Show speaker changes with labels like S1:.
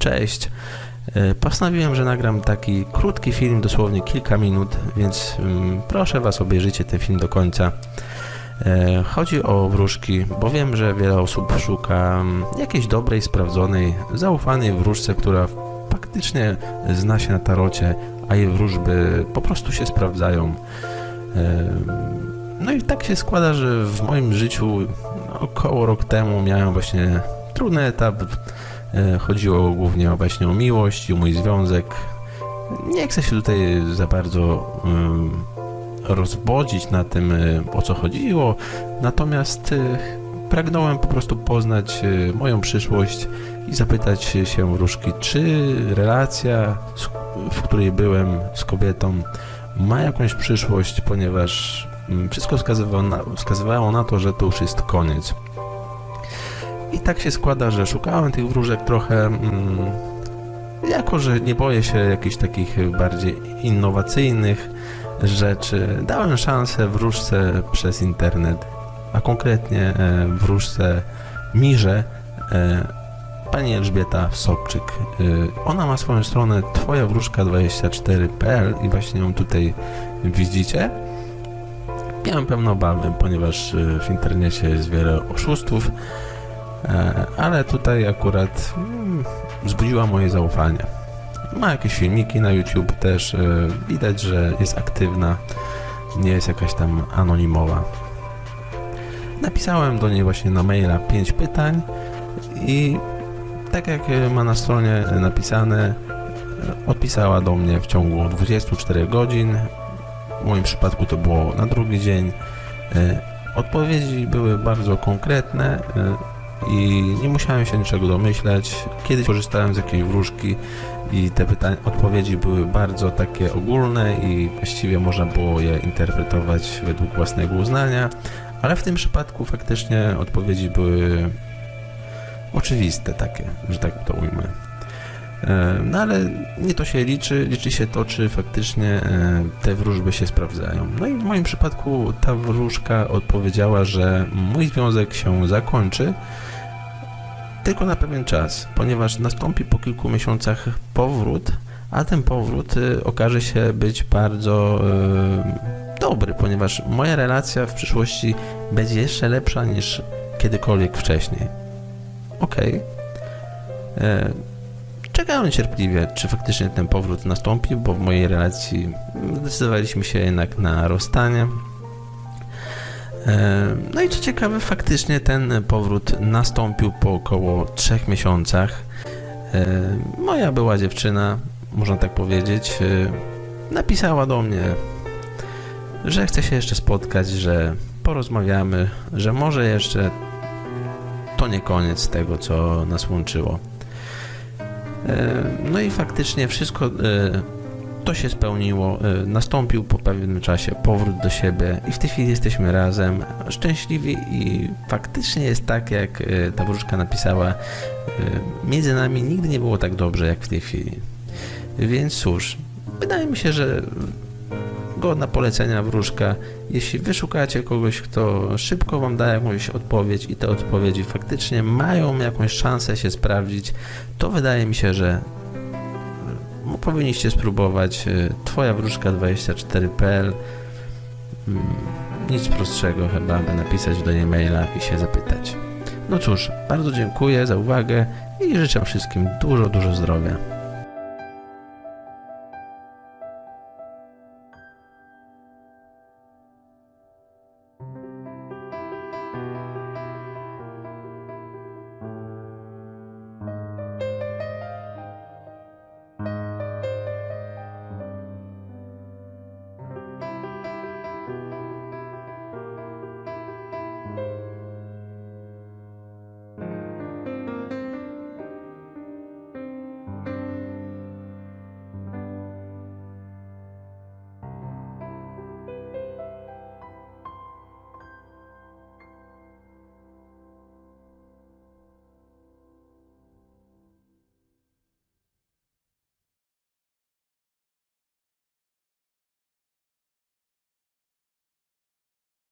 S1: Cześć. E, Postanowiłem, że nagram taki krótki film, dosłownie kilka minut, więc mm, proszę Was obejrzyjcie ten film do końca. E, Chodzi o wróżki, bo wiem, że wiele osób szuka mm, jakiejś dobrej, sprawdzonej, zaufanej wróżce, która faktycznie zna się na tarocie, a jej wróżby po prostu się sprawdzają. E, No i tak się składa, że w moim życiu około rok temu miałem właśnie trudny etap. E, Chodziło głównie właśnie o miłość i o mój związek. Nie chcę się tutaj za bardzo rozwodzić na tym, e, o co chodziło, natomiast e, pragnąłem po prostu poznać moją przyszłość i zapytać się wróżki, czy relacja, w której byłem z kobietą, ma jakąś przyszłość, ponieważ mm, wszystko wskazywało na, wskazywało na to, że to już jest koniec. I tak się składa, że szukałem tych wróżek trochę. Mm, jako, że nie boję się jakichś takich bardziej innowacyjnych rzeczy, dałem szansę wróżce przez internet, a konkretnie e, wróżce Mirze, e, pani Elżbieta Sobczyk. E, ona ma swoją stronę twojawróżka24.pl i właśnie ją tutaj widzicie. Miałem pewne obawy, ponieważ w internecie jest wiele oszustów, ale tutaj akurat mm, wzbudziła moje zaufanie. Ma jakieś filmiki na YouTube też, e, widać, że jest aktywna, nie jest jakaś tam anonimowa. Napisałem do niej właśnie na maila 5 pytań i tak jak e, ma na stronie napisane, e, odpisała do mnie w ciągu 24 godzin. W moim przypadku to było na drugi dzień. E, Odpowiedzi były bardzo konkretne e, i nie musiałem się niczego domyślać. Kiedyś korzystałem z jakiejś wróżki i te pytania, odpowiedzi były bardzo takie ogólne i właściwie można było je interpretować według własnego uznania, ale w tym przypadku faktycznie odpowiedzi były oczywiste takie, że tak to ujmę. E, No ale nie to się liczy, liczy się to, czy faktycznie e, te wróżby się sprawdzają. No i w moim przypadku ta wróżka odpowiedziała, że mój związek się zakończy tylko na pewien czas, ponieważ nastąpi po kilku miesiącach powrót, a ten powrót e, okaże się być bardzo e, dobry, ponieważ moja relacja w przyszłości będzie jeszcze lepsza niż kiedykolwiek wcześniej. Okej. E, Czekałem cierpliwie, czy faktycznie ten powrót nastąpi, bo w mojej relacji zdecydowaliśmy się jednak na rozstanie. No i co ciekawe, faktycznie ten powrót nastąpił po około trzech miesiącach. Moja była dziewczyna, można tak powiedzieć, e, napisała do mnie, że chce się jeszcze spotkać, że porozmawiamy, że może jeszcze to nie koniec tego, co nas łączyło. No i faktycznie wszystko e, to się spełniło. E, Nastąpił po pewnym czasie powrót do siebie i w tej chwili jesteśmy razem, szczęśliwi i faktycznie jest tak, jak e, ta wróżka napisała. e, Między nami nigdy nie było tak dobrze, jak w tej chwili. Więc cóż, wydaje mi się, że godna polecenia wróżka. Jeśli wyszukacie kogoś, kto szybko wam da jakąś odpowiedź i te odpowiedzi faktycznie mają jakąś szansę się sprawdzić, to wydaje mi się, że powinniście spróbować. y, Twoja wróżka24.pl Mm, Nic prostszego chyba, by napisać do niej maila i się zapytać. No cóż, bardzo dziękuję za uwagę i życzę wszystkim dużo, dużo zdrowia.